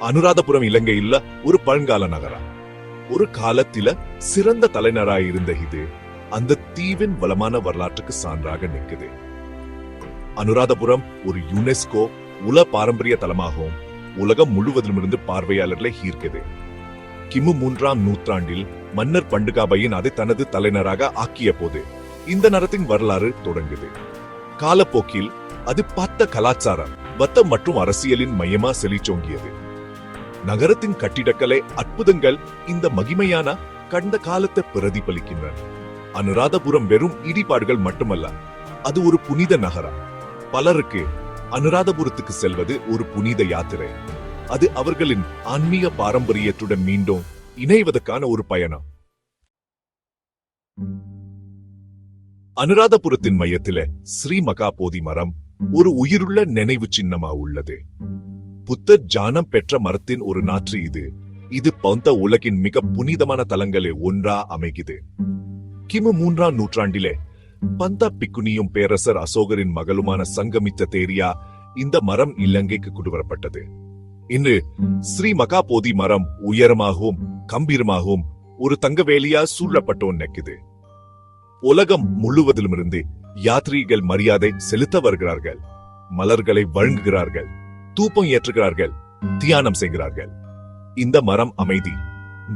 அனுராதபுரம் இலங்கையில் ஒரு பழங்கால நகரம். ஒரு காலத்தில சிறந்த தலைநராய் இருந்த இது அந்த தீவின் வளமான வரலாற்றுக்கு சான்றாக நிற்குது. அனுராதபுரம் ஒரு யுனெஸ்கோ உல பாரம்பரிய தலமாகவும் உலகம் முழுவதிலுமிருந்து பார்வையாளர்களை ஈர்க்குது. கிமு மூன்றாம் நூற்றாண்டில் மன்னர் பண்டுகாபையின் அதை தனது தலைநராக ஆக்கிய போது இந்த நரத்தின் வரலாறு தொடங்குது. காலப்போக்கில் அது பத்த கலாச்சாரம் வர்த்தம் மற்றும் அரசியலின் மையமா செழிச்சோங்கியது. நகரத்தின் கட்டிடக்கலை அற்புதங்கள் இந்த மகிமையான கடந்த காலத்தை பிரதிபலிக்கின்றன. அனுராதபுரம் வெறும் இடிபாடுகள் மட்டுமல்ல அது ஒரு புனித நகரம். பலருக்கு அனுராதபுரத்துக்கு செல்வது ஒரு புனித யாத்திரை. அது அவர்களின் ஆன்மீக பாரம்பரியத்துடன் மீண்டும் இணைவதற்கான ஒரு பயணம். அனுராதபுரத்தின் மையத்தில ஸ்ரீ மகாபோதி மரம் ஒரு உயிருள்ள நினைவு சின்னமா உள்ளது. புத்தர் ஜானம் பெற்ற மரத்தின் ஒரு நாற்று இது. இது பௌத்த உலகின் மிக புனிதமான தலங்களில் ஒன்றா அமைகிறது கிமு மூன்றாம் நூற்றாண்டிலே பந்தா பிக்குனியும் பேரரசர் அசோகரின் மகளுமான சங்கமித்த தேரியா இந்த மரம் இலங்கைக்கு கொண்டுவரப்பட்டது. இன்று ஸ்ரீ மகாபோதி மரம் உயரமாகவும் கம்பீரமாகவும் ஒரு தங்கவேலியா சூழப்பட்டோன் நிற்குது. உலகம் முழுவதிலுமிருந்து யாத்ரீகள் மரியாதை செலுத்த வருகிறார்கள். மலர்களை வழங்குகிறார்கள். தூப்பம் ஏற்றுகிறார்கள் தியானம் செய்கிறார்கள். இந்த மரம் அமைதி.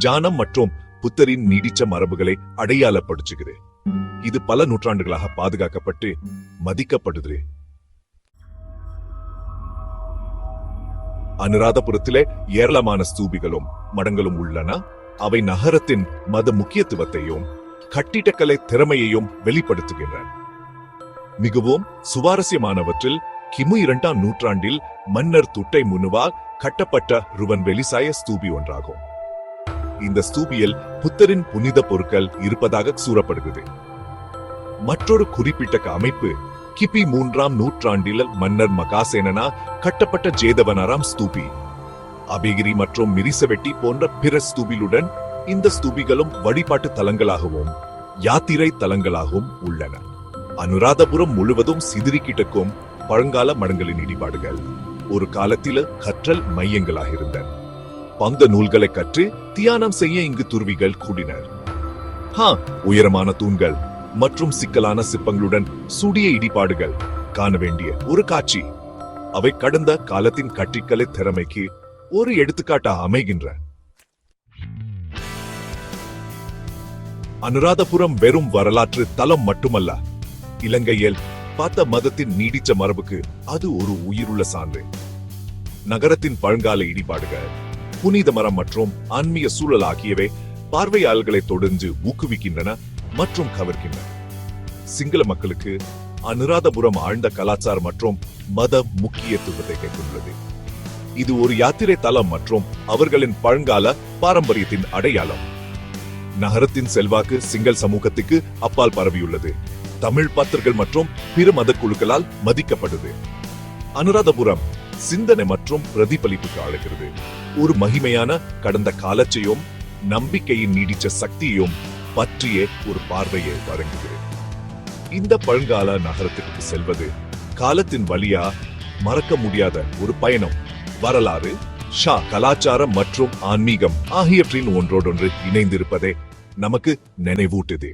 ஜானம் மற்றும் புத்தரின் நீடிச்ச மரபுகளை அடையாளப்படுத்துகிறது. இது பல நூற்றாண்டுகளாக பாதுகாக்கப்பட்டு மதிக்கப்படுது அனுராதபுரத்திலே ஏராளமான ஸ்தூபிகளும் மடங்களும் உள்ளன. அவை நகரத்தின் மத முக்கியத்துவத்தையும் கட்டிடக்கலை திறமையையும் வெளிப்படுத்துகின்றன. மிகவும் சுவாரஸ்யமானவற்றில் கிமு இரண்டாம் நூற்றாண்டில் மன்னர் துட்டை முனுவால் கட்டப்பட்ட ருவன் வெளிசாய ஸ்தூபி ஒன்றாகும். இந்த ஸ்தூபியில் புத்தரின் புனித பொருட்கள் இருப்பதாக கூறப்படுகிறது. மற்றொரு குறிப்பிட்ட அமைப்பு கிபி மூன்றாம் நூற்றாண்டில் மன்னர் மகாசேனனா கட்டப்பட்ட ஜேதவனாராம் ஸ்தூபி. அபிகிரி மற்றும் மிரிசவெட்டி போன்ற பிற ஸ்தூபிலுடன் இந்த ஸ்தூபிகளும் வழிபாட்டு தலங்களாகவும் யாத்திரை தலங்களாகவும் உள்ளன. அனுராதபுரம் முழுவதும் சிதறி பழங்கால மடங்களின் இடிபாடுகள். ஒரு காலத்தில கற்றல் மையங்களாக இருந்தன பந்த நூல்களை கற்று தியானம் செய்ய இங்கு துருவிகள் கூடினர். ஹா உயரமான தூண்கள் மற்றும் சிக்கலான சிற்பங்களுடன் சுடிய இடிபாடுகள் காண வேண்டிய ஒரு காட்சி. அவை கடந்த காலத்தின் கட்டிக்கலை திறமைக்கு ஒரு எடுத்துக்காட்டாக அமைகின்ற. அனுராதபுரம் வெறும் வரலாற்று தலம் மட்டுமல்ல இலங்கையில் பார்த்த மதத்தின் நீடிச்ச மரபுக்கு அது ஒரு உயிருள்ள சான்று. நகரத்தின் பழங்கால இடிபாடுகள் புனித மரம் மற்றும் ஆன்மீக சூழல் ஆகியவை பார்வையாளர்களை தொடர்ந்து ஊக்குவிக்கின்றன மற்றும் கவர்கின்றன சிங்கள மக்களுக்கு அனுராதபுரம் ஆழ்ந்த கலாச்சாரம் மற்றும் மத முக்கியத்துவத்தை கொண்டுள்ளது இது ஒரு யாத்திரை தலம் மற்றும் அவர்களின் பழங்கால பாரம்பரியத்தின் அடையாளம். நகரத்தின் செல்வாக்கு சிங்கள் சமூகத்துக்கு அப்பால் பரவியுள்ளது. தமிழ் பத்தர்கள் மற்றும் பிற மத குழுக்களால் மதிக்கப்படுது. அனுராதபுரம் சிந்தனை மற்றும் பிரதிபலிப்புக்கு அழைக்கிறது ஒரு மகிமையான கடந்த காலத்தையும் நம்பிக்கையின் நீடிச்ச சக்தியையும் பற்றிய ஒரு பார்வையை வழங்குது. இந்த பழங்கால நகரத்திற்கு செல்வது காலத்தின் வழியா மறக்க முடியாத ஒரு பயணம். வரலாறு ஷா கலாச்சாரம் மற்றும் ஆன்மீகம் ஆகியவற்றின் ஒன்றோடொன்று இணைந்திருப்பதே நமக்கு நினைவூட்டுது.